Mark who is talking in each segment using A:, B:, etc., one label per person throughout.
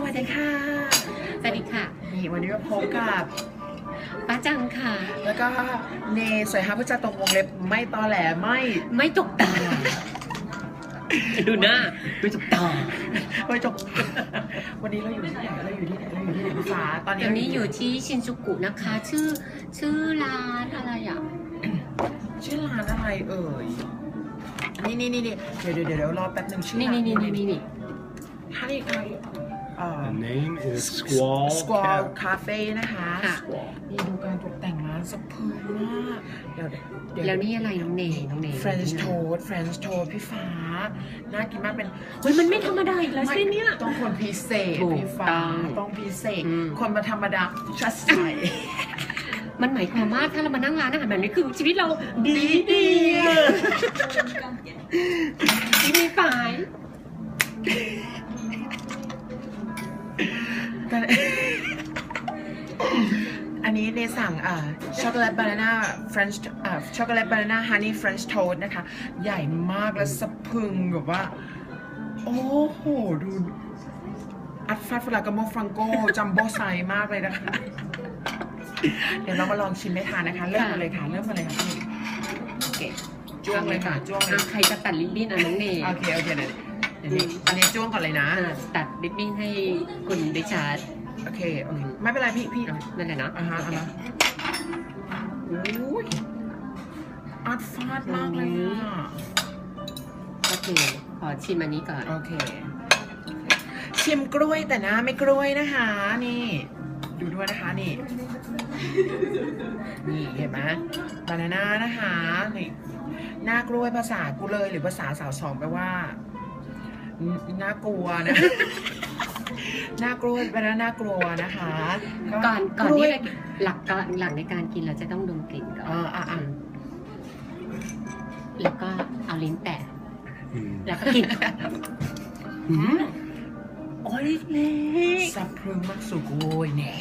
A: สวัสดีค่ะ
B: สวัสดีค่ะ
A: นี่วันนี้มาพบกับ
B: ป้าจังค่ะ
A: แล้วก็เนสวยฮาผู้จัดตรงวงเล็บไม่ตอแหลไม่
B: ไม่จกตา ดูหน้าไม่จกตา
A: ไม่จบวันนี้เราอยู่ที่ไหนเราอยู่ที่ไหนเราอยู่ที่ไหนพี่ฟ้าตอนนี้
B: ตอนนี้อยู่ที่ชินจูกุนะคะ ชื่อชื่อร้านอะไรอะ
A: ชื่อร้านอะไรเอ่ยนี่นี่นี่นี่เดี๋ยวเดี๋ยวเดี๋ยวรอแป๊บหนึ่งชื่อ
B: นี่
A: ร้า
B: นี่นี่นี่นี่
A: ฮันนี่ค่ะเอ่อ
C: The name is Squall
A: Squall
C: Cafe.
A: Cafe นะคะ
B: ค่ะ
C: Squall.
A: นี่ดูการตกแต่งร้านสะพรึงมากเดี๋ยวเดี๋ยว
B: แล้วนี่อะไรน้องเนน้องเน
A: French toast French toast พี่ฟ้า น่ากินมากเป็น
B: เฮ้ยมันไม่ธรรมดาอีกแล้วใช่เนี่ย
A: ต้องคนพิเศษ
B: ถูก
A: พี่ฟ้า
B: ต้อง
A: ต้องพิเศษ
B: อืม
A: คนมาธรรมดาชัดใส
B: มันหมายความว่าถ้าเรามานั่งร้านอาหารแบบนี้คือชีวิตเราดีดี
A: นนี้เนสั่งอ่าช็อกโกแลตบานาน่าเฟรนช์อ่าช็อกโกแลตบานาน่าฮันนี่เฟรนช์โทสนะคะ ใหญ่มากและสะพรึงแบบว่า โอ้โห ดูอัดฟัดฟลากาโมฟรังโกจัมโบ้ไซส์มากเลยนะคะ เดี๋ยวเรามาลองชิมให้ทานนะคะ เริ่มมาเลยค่ะ เริ่มมาเลยค่ะพี่โอเคจ้วงเลยค่ะจ้วงเลย
B: อะใครจะตัดลิบบิ้นอะน้องเน
A: โอเคโอเคเดี๋ยวเดี๋ยวนี้อันนี้จ้วงก่อนเลยนะ
B: อะตัดลิบบิ้นให้คุณดิชาร์ด
A: โอเค โอเค ไม่เป็นไรพี่พี่
B: นั่นแหละเนาะ
A: อ่าฮะอ่าฮะอุ้ยอัดฟาดมากเลยอะ
B: โอเค ขอชิมอันนี้ก่อน
A: โอเค ชิมกล้วยแต่หน้าไม่กล้วยนะคะ นี่ ดูด้วยนะคะนี่ นี่เห็นไหมบานาน่านะคะนี่หน้ากล้วยภาษากูเลยหรือภาษาสาวสองแปลว่าอืมน่ากลัวนะห น้ากล้วยบานาน่ากลัวนะคะ
B: ก่อนก่อน
A: ล้วย
B: ที่จะหลักก่อนหลักในการกินเราจะต้องดมกลิ่นก่อน
A: อ่าอ่าอ่า
B: แล้วก็เอาลิ้นแตะ
C: Mm.
B: แล้วก็กินอืมโอ้ยเล็ก
A: สับพรึงมากสุกโวยแน่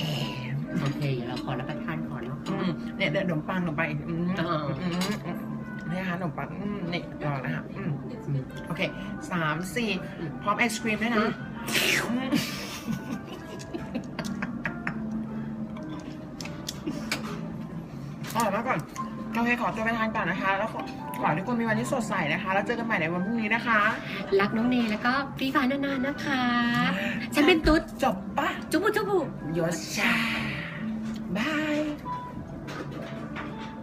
B: โอเคเดี๋ยวเราขอรับประทานก่อนเนาะ
A: อืมเนี่ยเดี๋ยวขนมปังขนมปังอีกอืม
B: อ่า
A: อืมอืมนี่นะคะขนมปังอืมนี่ลองนะคะอืมโอเคสามสี่พร้อมไอศครีมด้วยนะ อืมอร่อยมากก่อนโอเคขอตัวไปทานก่อนนะคะ แล้วขอขอให้ทุกคนมีวันที่สดใสนะคะ แล้วเจอกันใหม่ในวันพรุ่งนี้นะคะ
B: รักน้องเนแล้วก็พี่ฟ้านานๆนะคะ ฉันเป็นตุ๊ด
A: จบปะ
B: จุบุจุบุ
A: ยศชาบาย